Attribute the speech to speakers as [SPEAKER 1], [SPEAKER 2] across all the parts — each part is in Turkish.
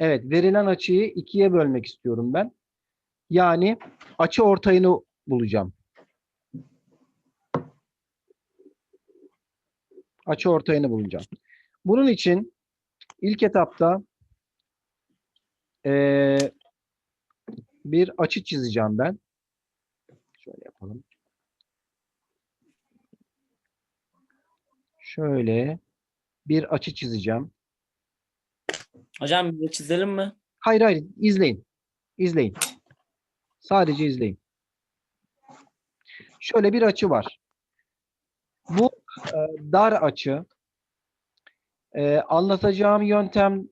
[SPEAKER 1] Evet, verilen açıyı ikiye bölmek istiyorum ben. Yani açı ortayını bulacağım. Açı ortayını bulacağım. Bunun için ilk etapta eee, bir açı çizeceğim ben. Şöyle yapalım. Şöyle bir açı çizeceğim.
[SPEAKER 2] Hocam bir çizelim mi?
[SPEAKER 1] Hayır hayır izleyin. İzleyin. Sadece izleyin. Şöyle bir açı var. Bu e, dar açı. E, anlatacağım yöntem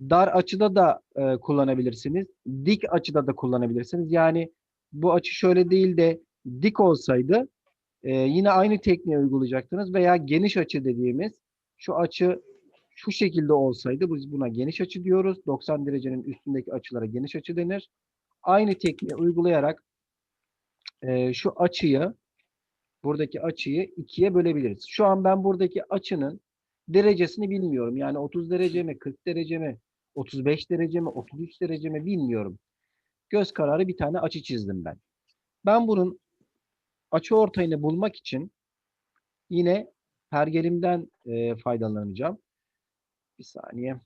[SPEAKER 1] dar açıda da e, kullanabilirsiniz. Dik açıda da kullanabilirsiniz. Yani bu açı şöyle değil de dik olsaydı e, yine aynı tekniği uygulayacaktınız veya geniş açı dediğimiz şu açı şu şekilde olsaydı biz buna geniş açı diyoruz. 90 derecenin üstündeki açılara geniş açı denir. Aynı tekniği uygulayarak e, şu açıyı buradaki açıyı ikiye bölebiliriz. Şu an ben buradaki açının derecesini bilmiyorum. Yani 30 derece mi, 40 derece mi, 35 derece mi, 33 derece mi bilmiyorum. Göz kararı bir tane açı çizdim ben. Ben bunun açı ortayını bulmak için yine pergelimden e, faydalanacağım. Bir saniye.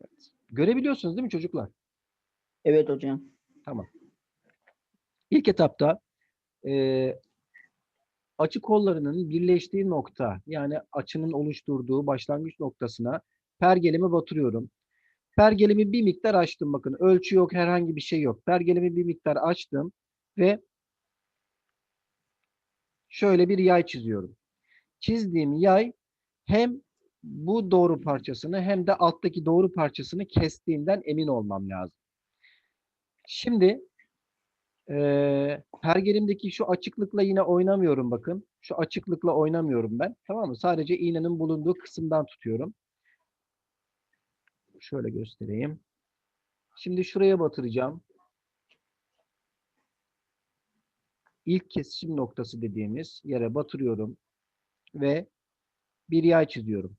[SPEAKER 1] Evet. Görebiliyorsunuz değil mi çocuklar?
[SPEAKER 3] Evet hocam.
[SPEAKER 1] İlk etapta eee açı kollarının birleştiği nokta yani açının oluşturduğu başlangıç noktasına pergelimi batırıyorum. Pergelimi bir miktar açtım bakın. Ölçü yok, herhangi bir şey yok. Pergelimi bir miktar açtım ve şöyle bir yay çiziyorum. Çizdiğim yay hem bu doğru parçasını hem de alttaki doğru parçasını kestiğinden emin olmam lazım. Şimdi Eee pergelimdeki şu açıklıkla yine oynamıyorum bakın. Şu açıklıkla oynamıyorum ben. Tamam mı? Sadece iğnenin bulunduğu kısımdan tutuyorum. Şöyle göstereyim. Şimdi şuraya batıracağım. İlk kesişim noktası dediğimiz yere batırıyorum ve bir yay çiziyorum.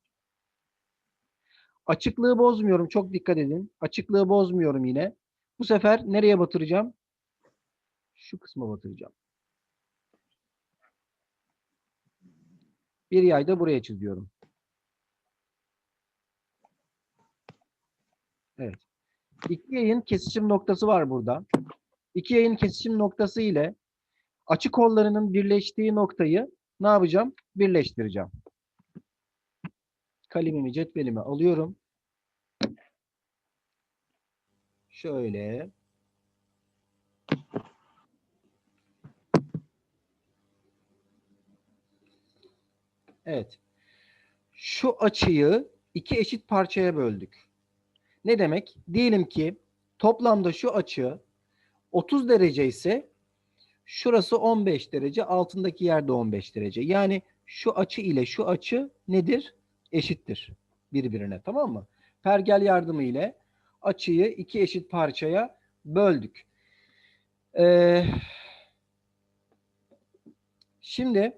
[SPEAKER 1] Açıklığı bozmuyorum. Çok dikkat edin. Açıklığı bozmuyorum yine. Bu sefer nereye batıracağım? şu kısma batıracağım. Bir yay da buraya çiziyorum. Evet. İki yayın kesişim noktası var burada. İki yayın kesişim noktası ile açı kollarının birleştiği noktayı ne yapacağım? Birleştireceğim. Kalemimi, cetvelimi alıyorum. Şöyle. Evet. Şu açıyı iki eşit parçaya böldük. Ne demek? Diyelim ki toplamda şu açı 30 derece ise şurası 15 derece, altındaki yerde 15 derece. Yani şu açı ile şu açı nedir? Eşittir birbirine tamam mı? Pergel yardımı ile açıyı iki eşit parçaya böldük. Ee, şimdi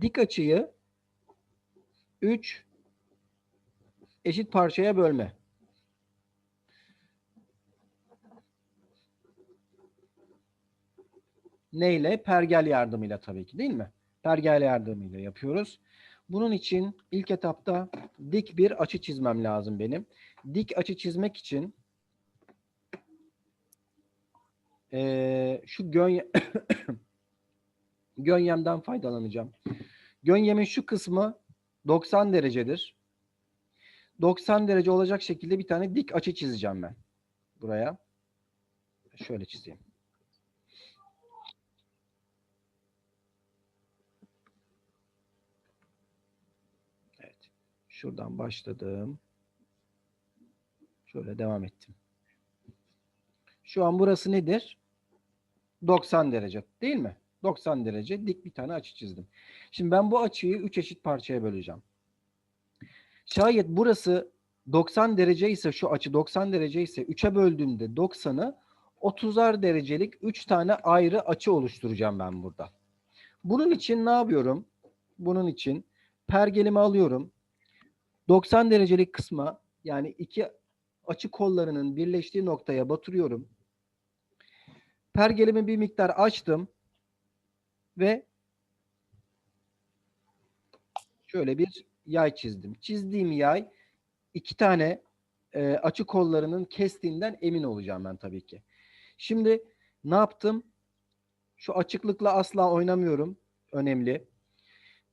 [SPEAKER 1] dik açıyı 3 eşit parçaya bölme. Neyle? Pergel yardımıyla tabii ki değil mi? Pergel yardımıyla yapıyoruz. Bunun için ilk etapta dik bir açı çizmem lazım benim. Dik açı çizmek için eee, şu gönye gönyemden faydalanacağım. Gönyemin şu kısmı 90 derecedir. 90 derece olacak şekilde bir tane dik açı çizeceğim ben. Buraya. Şöyle çizeyim. Evet. Şuradan başladım. Şöyle devam ettim. Şu an burası nedir? 90 derece değil mi? 90 derece dik bir tane açı çizdim. Şimdi ben bu açıyı 3 eşit parçaya böleceğim. Şayet burası 90 derece ise şu açı 90 derece ise 3'e böldüğümde 90'ı 30'ar derecelik 3 tane ayrı açı oluşturacağım ben burada. Bunun için ne yapıyorum? Bunun için pergelimi alıyorum. 90 derecelik kısma yani iki açı kollarının birleştiği noktaya batırıyorum. Pergelimi bir miktar açtım ve şöyle bir yay çizdim. Çizdiğim yay iki tane e, açı kollarının kestiğinden emin olacağım ben tabii ki. Şimdi ne yaptım? Şu açıklıkla asla oynamıyorum. Önemli.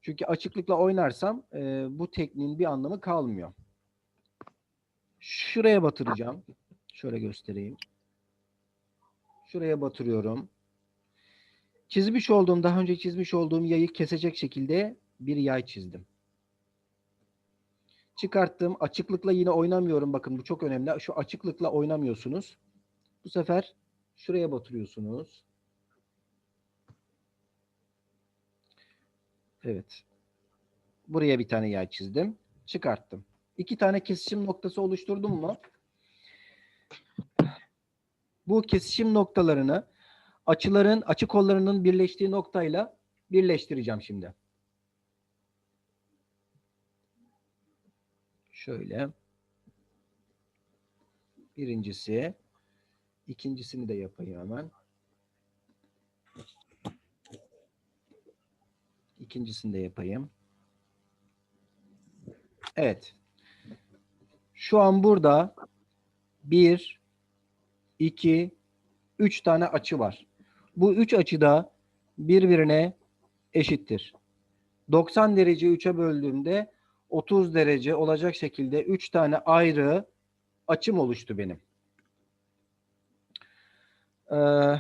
[SPEAKER 1] Çünkü açıklıkla oynarsam e, bu tekniğin bir anlamı kalmıyor. Şuraya batıracağım. Şöyle göstereyim. Şuraya batırıyorum. Çizmiş olduğum, daha önce çizmiş olduğum yayı kesecek şekilde bir yay çizdim. Çıkarttım. Açıklıkla yine oynamıyorum. Bakın bu çok önemli. Şu açıklıkla oynamıyorsunuz. Bu sefer şuraya batırıyorsunuz. Evet. Buraya bir tane yay çizdim. Çıkarttım. İki tane kesişim noktası oluşturdum mu? Bu kesişim noktalarını açıların, açı kollarının birleştiği noktayla birleştireceğim şimdi. Şöyle. Birincisi. ikincisini de yapayım hemen. İkincisini de yapayım. Evet. Şu an burada bir, iki, üç tane açı var. Bu üç açı da birbirine eşittir. 90 derece 3'e böldüğümde 30 derece olacak şekilde 3 tane ayrı açım oluştu benim. Ee,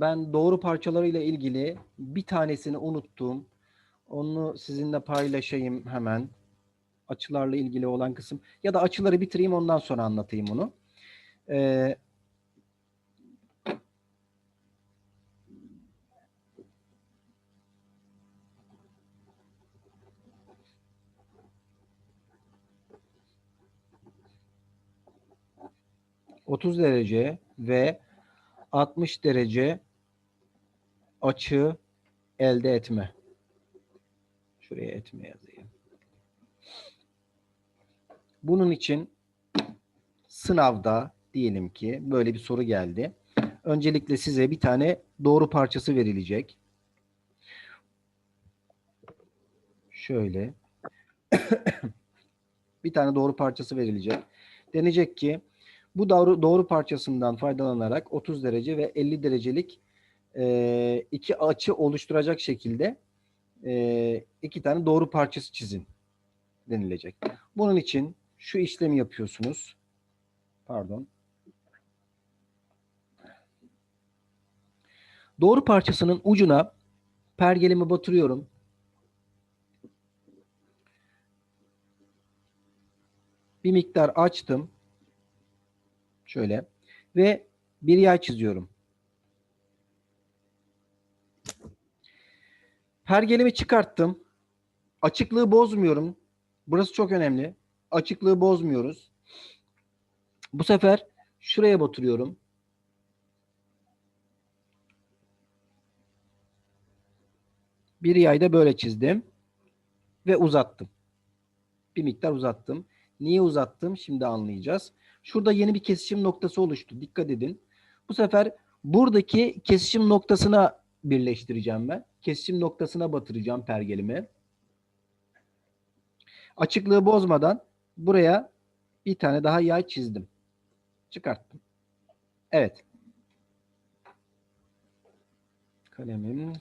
[SPEAKER 1] ben doğru parçalarıyla ilgili bir tanesini unuttum. Onu sizinle paylaşayım hemen. Açılarla ilgili olan kısım. Ya da açıları bitireyim ondan sonra anlatayım onu. Ee, ...30 derece ve 60 derece açı elde etme. Şuraya etme yazayım. Bunun için sınavda diyelim ki böyle bir soru geldi. Öncelikle size bir tane doğru parçası verilecek. Şöyle. bir tane doğru parçası verilecek. Denecek ki bu doğru, doğru parçasından faydalanarak 30 derece ve 50 derecelik e, iki açı oluşturacak şekilde e, iki tane doğru parçası çizin denilecek. Bunun için şu işlemi yapıyorsunuz. Pardon. Doğru parçasının ucuna pergelimi batırıyorum. Bir miktar açtım. Şöyle. Ve bir yay çiziyorum. Pergelimi çıkarttım. Açıklığı bozmuyorum. Burası çok önemli. Açıklığı bozmuyoruz. Bu sefer şuraya batırıyorum. Bir yayda böyle çizdim. Ve uzattım. Bir miktar uzattım. Niye uzattım? Şimdi anlayacağız. Şurada yeni bir kesişim noktası oluştu. Dikkat edin. Bu sefer buradaki kesişim noktasına birleştireceğim ben. Kesişim noktasına batıracağım pergelimi. Açıklığı bozmadan buraya bir tane daha yay çizdim. Çıkarttım. Evet. Kalemim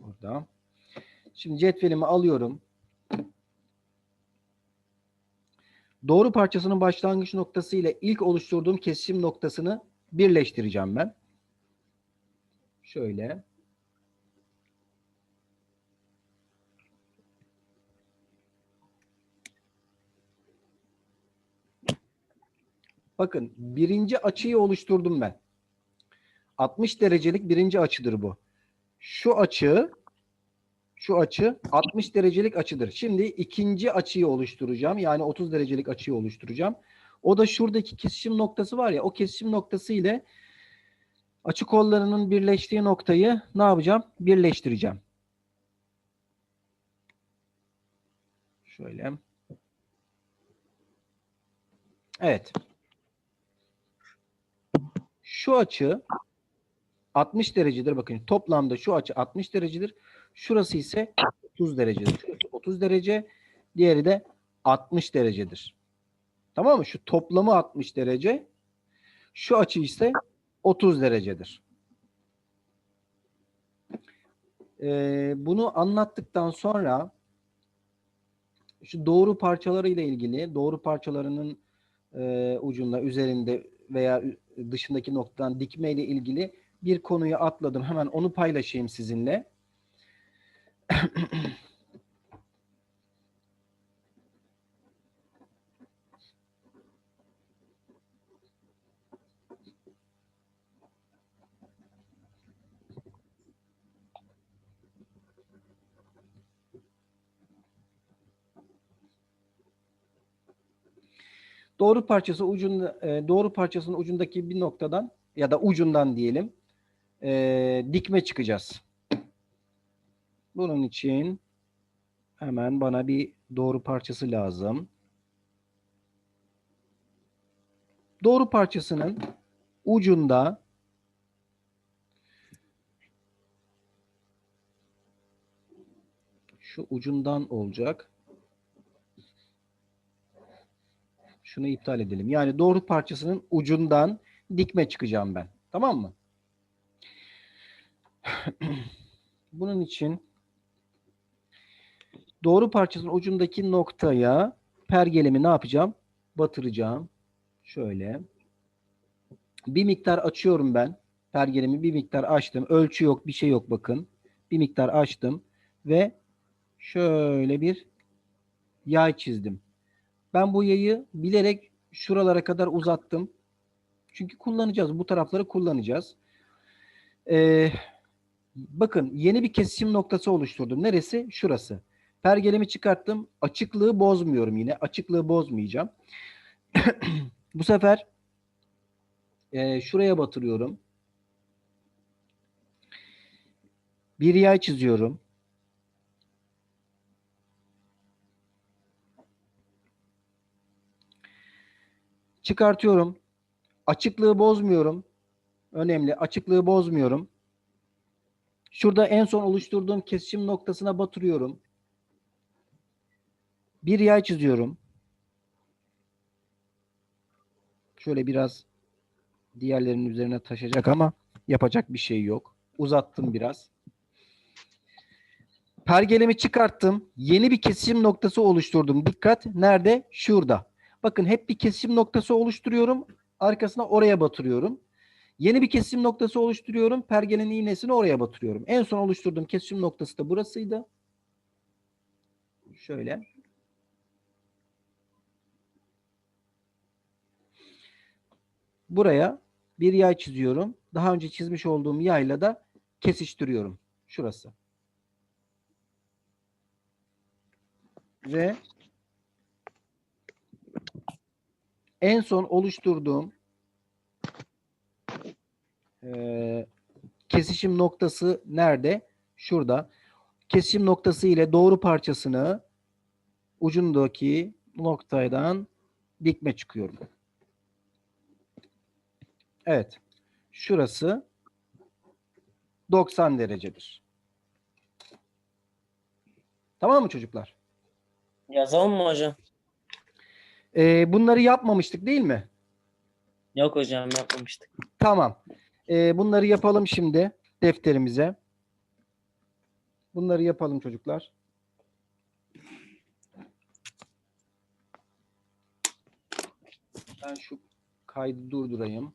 [SPEAKER 1] burada. Şimdi cetvelimi alıyorum. Doğru parçasının başlangıç noktası ile ilk oluşturduğum kesişim noktasını birleştireceğim ben. Şöyle. Bakın birinci açıyı oluşturdum ben. 60 derecelik birinci açıdır bu. Şu açı şu açı 60 derecelik açıdır. Şimdi ikinci açıyı oluşturacağım. Yani 30 derecelik açıyı oluşturacağım. O da şuradaki kesişim noktası var ya o kesişim noktası ile açı kollarının birleştiği noktayı ne yapacağım? Birleştireceğim. Şöyle. Evet. Şu açı 60 derecedir. Bakın toplamda şu açı 60 derecedir. Şurası ise 30 derecedir. Şurası 30 derece. Diğeri de 60 derecedir. Tamam mı? Şu toplamı 60 derece. Şu açı ise 30 derecedir. Ee, bunu anlattıktan sonra şu doğru parçaları ile ilgili doğru parçalarının e, ucunda, üzerinde veya dışındaki noktadan dikme ile ilgili bir konuyu atladım. Hemen onu paylaşayım sizinle. Doğru parçası ucunda e, doğru parçasının ucundaki bir noktadan ya da ucundan diyelim e, dikme çıkacağız. Bunun için hemen bana bir doğru parçası lazım. Doğru parçasının ucunda şu ucundan olacak. Şunu iptal edelim. Yani doğru parçasının ucundan dikme çıkacağım ben. Tamam mı? Bunun için doğru parçasının ucundaki noktaya pergelemi ne yapacağım? Batıracağım. Şöyle. Bir miktar açıyorum ben. Pergelemi bir miktar açtım. Ölçü yok, bir şey yok bakın. Bir miktar açtım ve şöyle bir yay çizdim. Ben bu yayı bilerek şuralara kadar uzattım. Çünkü kullanacağız. Bu tarafları kullanacağız. Ee, bakın yeni bir kesişim noktası oluşturdum. Neresi? Şurası. Pergelemi çıkarttım. Açıklığı bozmuyorum yine. Açıklığı bozmayacağım. bu sefer e, şuraya batırıyorum. Bir yay çiziyorum. Çıkartıyorum. Açıklığı bozmuyorum. Önemli. Açıklığı bozmuyorum. Şurada en son oluşturduğum kesişim noktasına batırıyorum. Bir yay çiziyorum. Şöyle biraz diğerlerinin üzerine taşacak ama yapacak bir şey yok. Uzattım biraz. Pergelemi çıkarttım. Yeni bir kesişim noktası oluşturdum. Dikkat. Nerede? Şurada. Bakın hep bir kesişim noktası oluşturuyorum. Arkasına oraya batırıyorum. Yeni bir kesişim noktası oluşturuyorum. Pergelenin iğnesini oraya batırıyorum. En son oluşturduğum kesişim noktası da burasıydı. Şöyle. Buraya bir yay çiziyorum. Daha önce çizmiş olduğum yayla da kesiştiriyorum. Şurası. Ve en son oluşturduğum eee, kesişim noktası nerede? Şurada. Kesişim noktası ile doğru parçasını ucundaki noktadan dikme çıkıyorum. Evet. Şurası 90 derecedir. Tamam mı çocuklar?
[SPEAKER 2] Yazalım mı hocam?
[SPEAKER 1] Ee, bunları yapmamıştık değil mi?
[SPEAKER 2] Yok hocam yapmamıştık.
[SPEAKER 1] Tamam. Ee, bunları yapalım şimdi defterimize. Bunları yapalım çocuklar. Ben şu kaydı durdurayım.